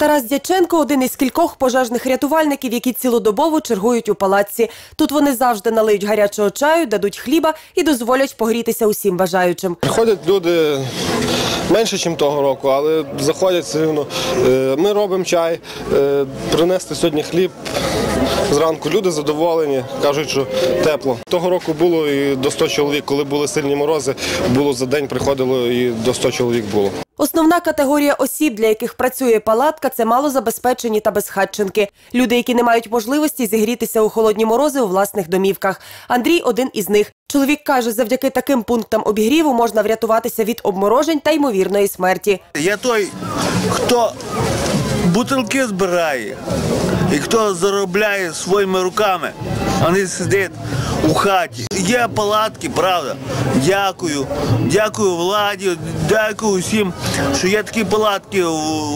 Тарас Дяченко один із кількох пожежних рятувальників, які цілодобово чергують у палаці. Тут вони завжди налиють гарячого чаю, дадуть хліба і дозволять погрітися усім бажаючим. Приходять люди менше, ніж того року, але заходять все рівно. Е, Ми робимо чай, принести принесли сьогодні хліб. Зранку люди задоволені, кажуть, що тепло. Того року було і до 100 чоловік. Коли були сильні морози, було за день приходило і до 100 чоловік було. Основна категорія осіб, для яких працює палатка, це малозабезпечені та безхатченки. Люди, які не мають можливості зігрітися у холодні морози у власних домівках. Андрій один із них. Чоловік каже, завдяки таким пунктам обігріву можна врятуватися від обморожень та ймовірної смерті. Я той, хто бутилки збирає і хто заробляє своїми руками, а не сидить у хаті. Є палатки, правда. Дякую. Дякую владі, дякую всім, що є такі палатки.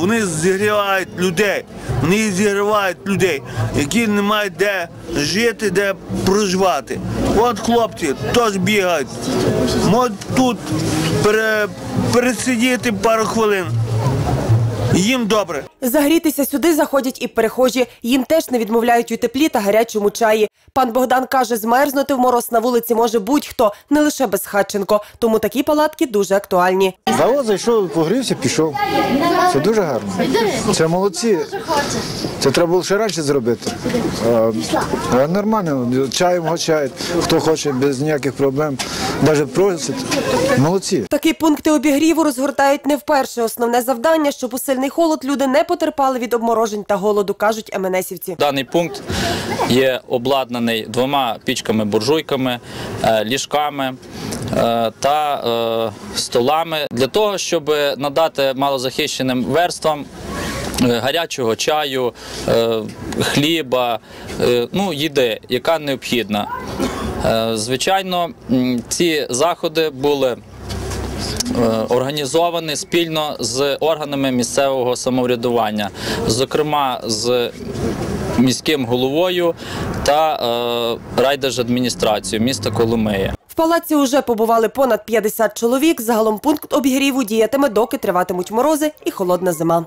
Вони зігрівають людей. Вони зігрівають людей, які не мають де жити, де проживати. От хлопці теж бігають. Можуть тут пересидіти пару хвилин. Їм добре. Загрітися сюди заходять і перехожі. Їм теж не відмовляють у теплі та гарячому чаї. Пан Богдан каже, змерзнути в мороз на вулиці може будь-хто, не лише безхатченко. Тому такі палатки дуже актуальні. Завод зайшов, погрівся, пішов. Це дуже гарно. Це молодці. Це треба було ще раніше зробити. А, а нормально, чаєм гочають, хто хоче без ніяких проблем. Навіть просять. Молодці. Такі пункти обігріву розгортають не вперше. Основне завдання, щоб у сильний холод люди не потерпали від обморожень та голоду, кажуть МНСівці. Даний пункт є обладнаний двома пічками-буржуйками, е, ліжками е, та е, столами для того, щоб надати малозахищеним верствам гарячого чаю, хліба, ну, їди, яка необхідна. Звичайно, ці заходи були е, організовані спільно з органами місцевого самоврядування, зокрема з міським головою та е, райдержадміністрацією міста Коломия. В палаці уже побували понад 50 чоловік. Загалом пункт обігріву діятиме, доки триватимуть морози і холодна зима.